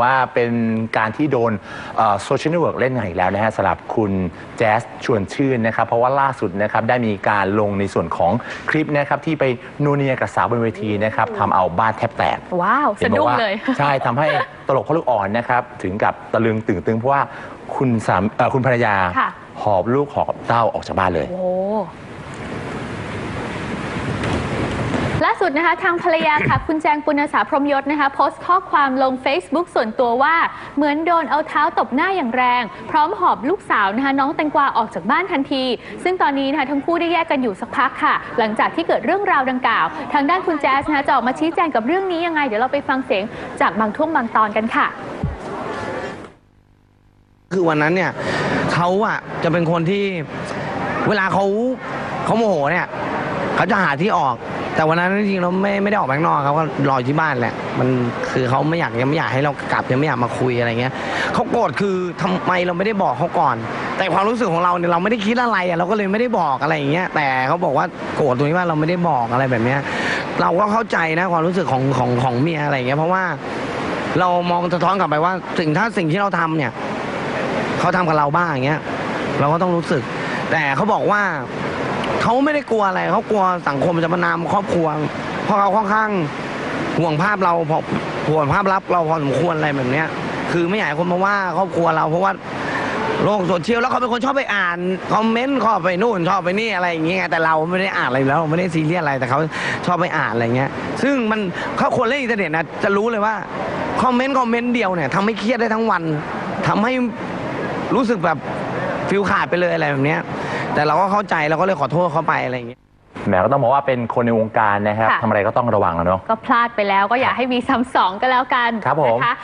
ว่าเป็นการที่โดนโซเชียลเน็ตเวิร์กเล่นงานอีกแล้วนะฮะสำหรับคุณแจ๊สชวนชื่นนะครับ เพราะว่าล่าสุดนะครับได้มีการลงในส่วนของคลิปนะครับที่ไปนูเนียกับสาวบนเวทีนะครับทำเอาบ้านแทบแตก ว้าวสะห็นบดุ้อกงว่าเลย ใช่ทำให้ตลกพ่อลูกอ่อนนะครับ ถึงกับตะลึงตึงตึงเพราะว่าคุณสามเอ่อคุณภรรยา ค่ะ หอบลูกหอบเต้าออกจากบ้านเลย โอ้ล่า สุดนะคะทางภรรยาค่ะ คุณแจงปุณสาพรหมยศนะคะ โพสต์ข้อความลง Facebook ส่วนตัวว่าเหมือนโดนเอาเท้าตบหน้าอย่างแรง พร้อมหอบลูกสาวนะคะ น้องแตงกวาออกจากบ้านทันที ซึ่งตอนนี้นะคะทั้งคู่ได้แยกกันอยู่สักพักค่ะ หลังจากที่เกิดเรื่องราวดังกล่าว ทางด้านคุณแจ๊สนะคะจะออกมาชี้แจงกับเรื่องนี้ยังไง เดี๋ยวเราไปฟังเสียงจากบางช่วงบางตอนกันค่ะ คือวันนั้นเนี่ยเขาอะจะเป็นคนที่เวลาเขาเขาโมโหเนี่ยเขาจะหาที่ออก แต่วันนั้นจริงๆเราไม่ไม่ได้ออกไปข้างนอกเขาก็รออยู่ที่บ้านแหละมันคือเขาไม่อยากยังไม่อยากให้เรากลับยังไม่อยากมาคุยอะไรเงี้ยเขาโกรธคือทำไมเราไม่ได้บอกเขาก่อน แต่ความรู้สึกของเราเนี่ยเราไม่ได้คิดอะไรอะเราก็เลยไม่ได้บอกอะไรอย่างเงี้ยแต่เขาบอกว่าโกรธตรงที่ว่าเราไม่ได้บอกอะไรแบบเนี้ยเราก็เข้าใจนะความรู้สึกของของของเมียอะไรอย่างเงี้ยเพราะว่า เรามองสะท้อนกลับไปว่าสิ่งถ้าสิ่งที่เราทำเนี่ย เขาทำกับเราบ้างอย่างเงี้ย เราก็ต้องรู้สึก แต่เขาบอกว่า เขาไม่ได้กลัวอะไรเขากลัวสังคมจะประนามครอบครัวเพราะเขาค่อนข้างห่วงภาพเราพอห่วงภาพลับเราพอสมควรอะไรแบบเนี้ย คือไม่อยากให้คนมาว่าครอบครัวเราเพราะว่าโลกโซเชียลแล้วเขาเป็นคนชอบไปอ่านคอมเมนต์ชอบไปนู่นชอบไปนี่อะไรอย่างเงี้ยแต่เราไม่ได้อ่านอะไรแล้วเราไม่ได้ซีเรียสอะไรแต่เขาชอบไปอ่านอะไรเงี้ย ซึ่งมันเขาคนเล่นอินเทอร์เน็ตนะจะรู้เลยว่าคอมเมนต์คอมเมนต์เดียวเนี่ยทำให้เครียดได้ทั้งวันทำให้รู้สึกแบบฟิลขาดไปเลยอะไรแบบเนี้ย แต่เราก็เข้าใจเราก็เลยขอโทษเขาไปอะไรอย่างเงี้ย แหมก็ต้องบอกว่าเป็นคนในวงการนะครับค่ะ ทำอะไรก็ต้องระวังแล้วเนาะ ก็พลาดไปแล้วก็อย่าให้มีซ้ำสองก็แล้วกันครับผม นะคะ